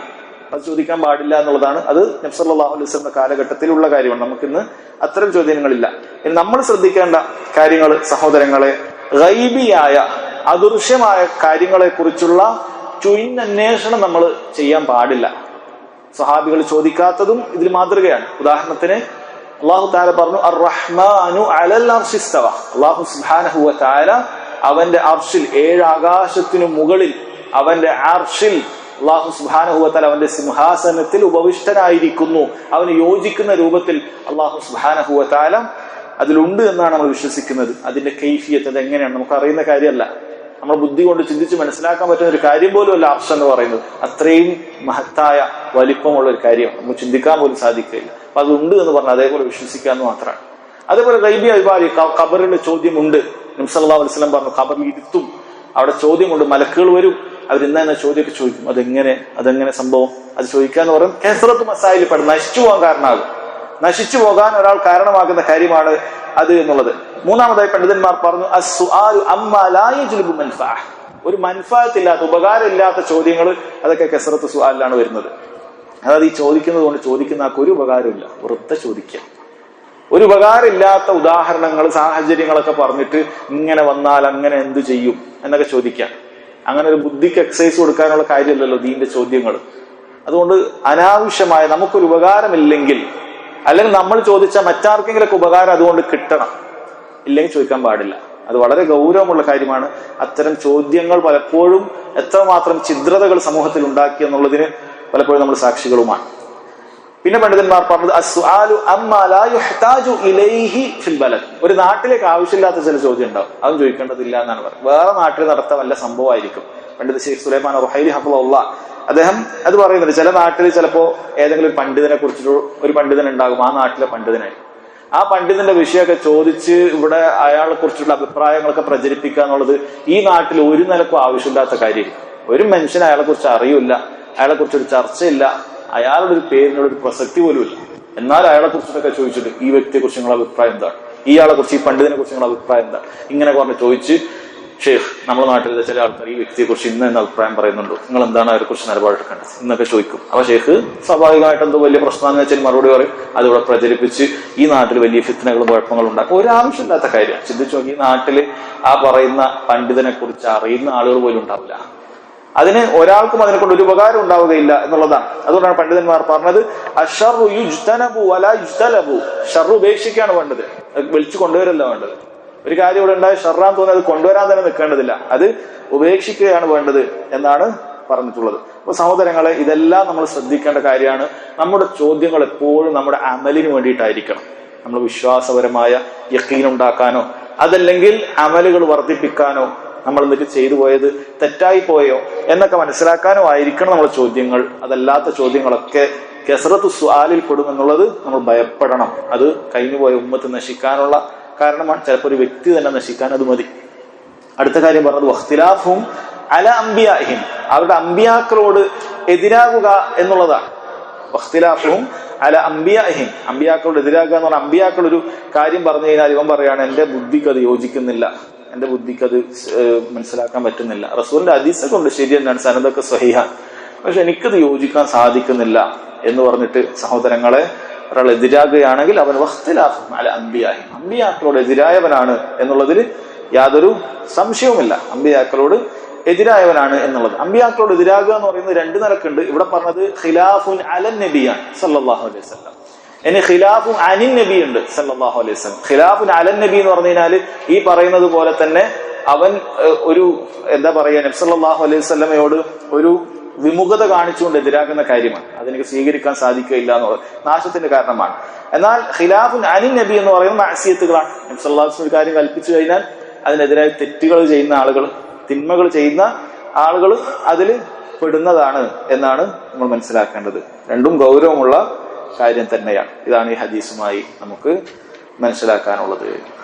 അത് ചോദിക്കാൻ പാടില്ല എന്നുള്ളതാണ്. അത് നബ്സല്ലാഹു അലൈഹി സ്വലമിന്റെ കാലഘട്ടത്തിലുള്ള കാര്യമാണ്. നമുക്കിന്ന് അത്തരം ചോദ്യങ്ങളില്ല. ഇനി നമ്മൾ ശ്രദ്ധിക്കേണ്ട കാര്യങ്ങൾ സഹോദരങ്ങളെ ഗൈബിയായ അദൃശ്യമായ കാര്യങ്ങളെ കുറിച്ചുള്ള ചുയിന്നന്വേഷണം നമ്മൾ ചെയ്യാൻ പാടില്ല. സഹാബികൾ ചോദിക്കാത്തതും ഇതിൽ മാതൃകയാണ്. ഉദാഹരണത്തിന് അള്ളാഹു താല പറഞ്ഞു അർ റഹ്മാനു അള്ളാഹു സുബ്ഹാനഹു താല അവന്റെ അർഷിൽ ഏഴ് ആകാശത്തിനു മുകളിൽ അവന്റെ അർഷിൽ അള്ളാഹു തആല അവന്റെ സിംഹാസനത്തിൽ ഉപവിഷ്ടനായിരിക്കുന്നു. അവന് യോജിക്കുന്ന രൂപത്തിൽ അള്ളാഹു തആല അതിലുണ്ട് എന്നാണ് നമ്മൾ വിശ്വസിക്കുന്നത്. അതിന്റെ കൈഫിയത്ത് അത് എങ്ങനെയാണ് നമുക്ക് അറിയുന്ന കാര്യമല്ല. നമ്മുടെ ബുദ്ധി കൊണ്ട് ചിന്തിച്ച് മനസ്സിലാക്കാൻ പറ്റുന്ന ഒരു കാര്യം പോലും അല്ല അർഷ എന്ന് പറയുന്നത്. അത്രയും മഹത്തായ വലിപ്പമുള്ള ഒരു കാര്യം നമുക്ക് ചിന്തിക്കാൻ പോലും സാധിക്കില്ല അപ്പൊ അതുണ്ട് എന്ന് പറഞ്ഞാൽ അതേപോലെ വിശ്വസിക്കാന്ന് മാത്രമാണ്. അതേപോലെ റൈബി അഭിപാരി ഖബറിന്റെ ചോദ്യമുണ്ട്. നിംസല്ലാ വസ്ലം പറഞ്ഞു ഖബറിൽ ഇരുത്തും. അവിടെ ചോദ്യമുണ്ട് മലക്കുകൾ വരും. അവർ ഇന്ന എന്ന ചോദ്യമൊക്കെ ചോദിക്കും. അതെങ്ങനെ അതെങ്ങനെ സംഭവം? അത് ചോദിക്കാന്ന് പറയും കേസറത്ത് മസായിൽ പെടും. നശിച്ചു പോകാൻ കാരണമാകും. നശിച്ചു പോകാൻ ഒരാൾ കാരണമാകുന്ന കാര്യമാണ് അത് എന്നുള്ളത്. മൂന്നാമതായി പണ്ഡിതന്മാർ പറഞ്ഞു. ഒരു മൻഫാത്തില്ലാത്ത ഉപകാരമില്ലാത്ത ചോദ്യങ്ങൾ അതൊക്കെ കെസറത്ത് സുഹാലിലാണ് വരുന്നത്. അതായത് ഈ ചോദിക്കുന്നത് കൊണ്ട് ചോദിക്കുന്ന ആൾക്ക് ഒരു ഉപകാരമില്ല. വൃത്ത ചോദിക്കുക ഒരു ഉപകാരമില്ലാത്ത ഉദാഹരണങ്ങൾ സാഹചര്യങ്ങളൊക്കെ പറഞ്ഞിട്ട് ഇങ്ങനെ വന്നാൽ അങ്ങനെ എന്ത് ചെയ്യും എന്നൊക്കെ ചോദിക്കാം. അങ്ങനെ ഒരു ബുദ്ധിക്ക് എക്സസൈസ് കൊടുക്കാനുള്ള കാര്യമല്ലല്ലോ ദീന്റെ ചോദ്യങ്ങൾ. അതുകൊണ്ട് അനാവശ്യമായ നമുക്കൊരു ഉപകാരമില്ലെങ്കിൽ അല്ലെങ്കിൽ നമ്മൾ ചോദിച്ച മറ്റാർക്കെങ്കിലൊക്കെ ഉപകാരം അതുകൊണ്ട് കിട്ടണം. ഇല്ലെങ്കിൽ ചോദിക്കാൻ പാടില്ല. അത് വളരെ ഗൗരവമുള്ള കാര്യമാണ്. അത്തരം ചോദ്യങ്ങൾ പലപ്പോഴും എത്രമാത്രം ഛിദ്രതകൾ സമൂഹത്തിൽ ഉണ്ടാക്കി എന്നുള്ളതിന് പലപ്പോഴും നമ്മൾ സാക്ഷികളുമാണ്. പിന്നെ പണ്ഡിതന്മാർ പറഞ്ഞത് ഒരു നാട്ടിലേക്ക് ആവശ്യമില്ലാത്ത ചില ചോദ്യം ഉണ്ടാവും. അതും ചോദിക്കേണ്ടതില്ല എന്നാണ് പറയുന്നത്. വേറെ നാട്ടിൽ നടത്താൻ വല്ല സംഭവമായിരിക്കും. പണ്ഡിത ഷെയ്ഖ് സുലൈമാൻ റൊഹൈലി അദ്ദേഹം അത് പറയുന്നുണ്ട്. ചില നാട്ടിൽ ചിലപ്പോ ഏതെങ്കിലും ഒരു പണ്ഡിതനെ കുറിച്ചിട്ട് ഒരു പണ്ഡിതൻ ഉണ്ടാകും. ആ നാട്ടിലെ പണ്ഡിതനായി ആ പണ്ഡിതന്റെ വിഷയമൊക്കെ ചോദിച്ച് ഇവിടെ അയാളെ കുറിച്ചുള്ള അഭിപ്രായങ്ങളൊക്കെ പ്രചരിപ്പിക്കുക എന്നുള്ളത് ഈ നാട്ടിൽ ഒരു നിലക്കും ആവശ്യമില്ലാത്ത കാര്യമില്ല. ഒരു മനുഷ്യൻ അയാളെ കുറിച്ച് അറിയില്ല അയാളെ കുറിച്ചൊരു ചർച്ചയില്ല അയാളുടെ ഒരു പേരിനോട് ഒരു പ്രസക്തി പോലും ഇല്ല. എന്നാൽ അയാളെ കുറിച്ചിട്ടൊക്കെ ചോദിച്ചിട്ട് ഈ വ്യക്തിയെ കുറിച്ച് നിങ്ങളുടെ അഭിപ്രായം എന്താണ്? ഇയാളെ കുറിച്ച് ഈ പണ്ഡിതനെ കുറിച്ച് നിങ്ങളുടെ അഭിപ്രായം എന്താണ്? ഇങ്ങനെ പറഞ്ഞ് ചോദിച്ച് ഷേഖ് നമ്മുടെ നാട്ടിലെ ചില ആൾക്കാർ ഈ വ്യക്തിയെ കുറിച്ച് ഇന്ന് എന്ന അഭിപ്രായം പറയുന്നുണ്ടോ. നിങ്ങൾ എന്താണ് അവരെ കുറിച്ച് നിലപാടെടുക്കേണ്ടത് എന്നൊക്കെ ചോദിക്കും. അപ്പൊ ഷേഖ് സ്വാഭാവികമായിട്ട് എന്തോ വലിയ പ്രശ്നമാണെന്ന് വെച്ചാൽ മറുപടി പറയും. അതിവിടെ പ്രചരിപ്പിച്ച് ഈ നാട്ടിൽ വലിയ ഫിത്തനകളും കുഴപ്പങ്ങളും ഉണ്ടാക്കും. ഒരാവശ്യമില്ലാത്ത കാര്യം. ചിന്തിച്ചു നോക്കി ഈ നാട്ടിൽ ആ പറയുന്ന പണ്ഡിതനെ കുറിച്ച് അറിയുന്ന ആളുകൾ പോലും ഉണ്ടാവില്ല. അതിന് ഒരാൾക്കും അതിനെ കൊണ്ട് ഒരു ഉപകാരം ഉണ്ടാവുകയില്ല എന്നുള്ളതാണ്. അതുകൊണ്ടാണ് പണ്ഡിതന്മാർ പറഞ്ഞത് അഷറു യുജ്തനബു അല യുജ്തലബു. ഷറു ഉപേക്ഷിക്കാണ് വേണ്ടത്. വിളിച്ചു കൊണ്ടുവരല്ല വേണ്ടത്. ഒരു കാര്യം ഇവിടെ ഉണ്ടായ ഷർറാൻ തോന്നി അത് കൊണ്ടുവരാൻ തന്നെ നിൽക്കേണ്ടതില്ല. അത് ഉപേക്ഷിക്കുകയാണ് വേണ്ടത് എന്നാണ് പറഞ്ഞിട്ടുള്ളത്. അപ്പൊ സഹോദരങ്ങളെ ഇതെല്ലാം നമ്മൾ ശ്രദ്ധിക്കേണ്ട കാര്യമാണ്. നമ്മുടെ ചോദ്യങ്ങൾ എപ്പോഴും നമ്മുടെ അമലിന് വേണ്ടിയിട്ടായിരിക്കണം. നമ്മൾ വിശ്വാസപരമായ യക്കീൻ ഉണ്ടാക്കാനോ അതല്ലെങ്കിൽ അമലുകൾ വർദ്ധിപ്പിക്കാനോ നമ്മൾ എന്നിട്ട് ചെയ്തു പോയത് തെറ്റായി പോയോ എന്നൊക്കെ മനസ്സിലാക്കാനോ ആയിരിക്കണം നമ്മുടെ ചോദ്യങ്ങൾ. അതല്ലാത്ത ചോദ്യങ്ങളൊക്കെ കെസറത്ത് സ്വാലിൽ പെടുമെന്നുള്ളത് നമ്മൾ ഭയപ്പെടണം. അത് കഴിഞ്ഞുപോയ ഉമ്മത്ത് നശിക്കാനുള്ള കാരണമാണ് ചിലപ്പോൾ ഒരു വ്യക്തി തന്നെ നശിക്കാൻ അത് മതി. അടുത്ത കാര്യം പറഞ്ഞത് വഖ്തിലാഫും അല അംബിയാഹിം അവരുടെ അംബിയാക്കളോട് എതിരാകുക എന്നുള്ളതാണ്. വഖ്തിലാഫും അല അംബിയാഹിം അംബിയാക്കളോട് എതിരാകുക എന്ന് പറഞ്ഞാൽ അംബിയാക്കൾ ഒരു കാര്യം പറഞ്ഞു കഴിഞ്ഞാൽ ഇവൻ പറയാണ് എന്റെ ബുദ്ധിക്ക് അത് യോജിക്കുന്നില്ല. എന്റെ ബുദ്ധിക്ക് അത് മനസ്സിലാക്കാൻ പറ്റുന്നില്ല. റസൂലിന്റെ ഹദീസൊക്കെ ഉണ്ട് ശരി തന്നെയാണ് സനതൊക്കെ സഹിഹാൻ പക്ഷെ എനിക്കത് യോജിക്കാൻ സാധിക്കുന്നില്ല എന്ന് പറഞ്ഞിട്ട് സഹോദരങ്ങളെ ഒരാൾ എതിരാകുകയാണെങ്കിൽ അവൻ വഖ്തിലാഫും അല്ല അമ്പിയായി അമ്പിയാക്കളോട് എതിരായവനാണ് എന്നുള്ളതിൽ യാതൊരു സംശയവുമില്ല. അമ്പിയാക്കളോട് എതിരായവനാണ് എന്നുള്ളത്. അമ്പിയാക്കളോട് എതിരാകുക എന്ന് പറയുന്നത് രണ്ട് നിലക്കുണ്ട്. ഇവിടെ പറഞ്ഞത് ഖിലാഫുൻ അലൻ നബിയാണ് സല്ലാഹു അലൈഹി വസല്ലം. ഇനി ഖിലാഫു അനിൻ നബി ഉണ്ട് സല്ലാഹു അലൈഹി സ്വലം ഖിലാഫുൻ അലൻ നബി എന്ന് പറഞ്ഞു കഴിഞ്ഞാൽ ഈ പറയുന്നത് പോലെ തന്നെ അവൻ ഒരു എന്താ പറയുക നബ്സല്ലാഹു അലൈഹി സ്വലമയോട് ഒരു വിമുഖത കാണിച്ചുകൊണ്ട് എതിരാക്കുന്ന കാര്യമാണ്. അതെനിക്ക് സ്വീകരിക്കാൻ സാധിക്കുകയില്ല എന്നുള്ളത് നാശത്തിന്റെ കാരണമാണ്. എന്നാൽ ഖിലാഫുൻ അനിൽ നബി എന്ന് പറയുന്ന സല്ലല്ലാഹു അലൈഹി ഒരു കാര്യം കൽപ്പിച്ചു കഴിഞ്ഞാൽ അതിനെതിരായി തെറ്റുകൾ ചെയ്യുന്ന ആളുകൾ തിന്മകൾ ചെയ്യുന്ന ആളുകൾ അതിൽ പെടുന്നതാണ് എന്നാണ് നമ്മൾ മനസ്സിലാക്കേണ്ടത്. രണ്ടും ഗൗരവമുള്ള കാര്യം തന്നെയാണ്. ഇതാണ് ഈ ഹദീസുമായി നമുക്ക് മനസ്സിലാക്കാനുള്ളത്.